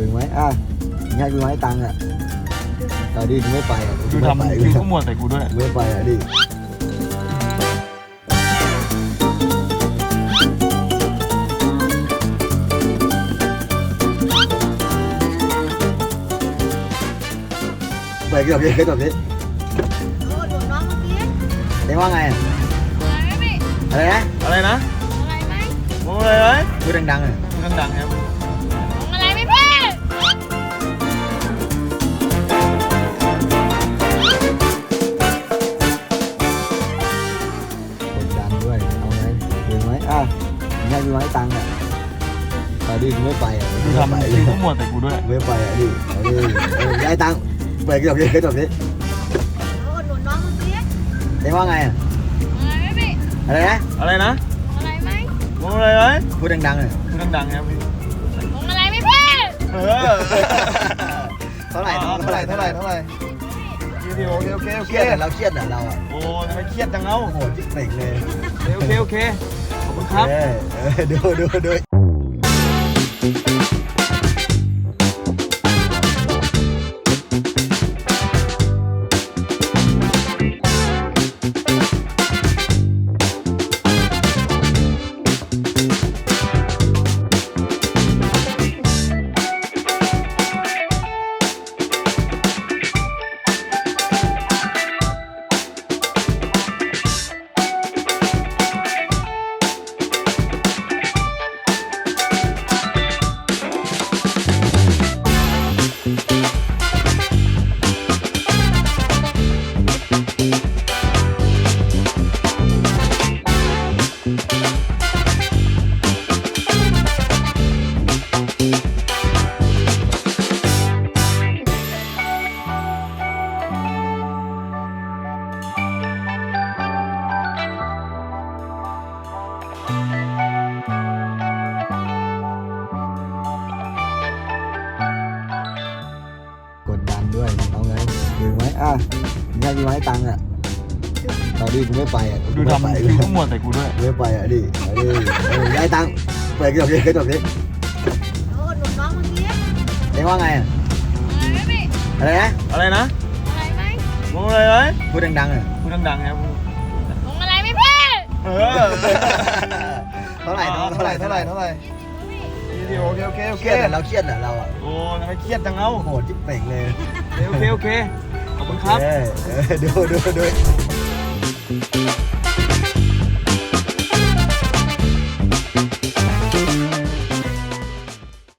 ถึงไหมอะง่ายกูให้ตังค์อะเอาดิกูไม่ไปอะดูไม่ทำไปดูก็หมวดใส่กูด้วยไม่ไปอะดิไปกี่ดอกนี้กี่ดอกนี้โอ้โดนน้องเมื่อกี้เอ็งว่าไงอะอะไรไหมอะไรนะอะไรนะอะไรไหมมึงอะไรไหมพูดดังๆอะมึงดังๆครับ ถึงไหมอะง่ายกูให้ตังค์อะเอาดิกูไม่ไปอะดูไม่ทำไปดูก็หมวดใส่กูด้วยไม่ไปอะดิเอาดิเออย้ายตังค์ไปกี่ดอกนี้กี่ดอกนี้โอ้โดนน้องเมื่อกี้เอ็งว่าไงอะอะไรไหมพี่อะไรนะอะไรนะอะไรไหมมึงอะไรไหมพูดดังๆอะมึงดังๆครับอะไรไหมพี่เออเท่าไหร่เท่าไหร่เท่าไหร่เท่าไหร่โอเคโอเคโอเคเครียดอะเราเครียดอะเราอะโอ้ทำไมเครียดจังเอ้าโอ้โหจิ๊กเป่งเลยโอเคโอเค ขอบคุณครับ เออดูดูดู อะง่ายกูให้ตังค์อะเอาดิกูไม่ไปอะดูไม่ทำไปดูก็หมวดใส่กูด้วย ไม่ไปอะดิเอาดิเออย้ายตังค์ไปกี่ดอกนี้กี่ดอกนี้โอ้โดนน้องเมื่อกี้เอ็งว่าไงอะอะไรไหมพี่อะไรนะอะไรนะอะไรไหมมึงอะไรไหมพูดดังๆอะมึงดังๆครับอะไรไหมพี่เออเท่าไหร่เท่าไหร่เท่าไหร่เท่าไหร่โอเคโอเคโอเคเครียดอะเราเครียดอะเราอะโอ้ทำไมเครียดจังเอ้าโอ้โหจิ๊กเป่งเลย โอเคโอเค ขอบคุณครับ เออเออดูดูดู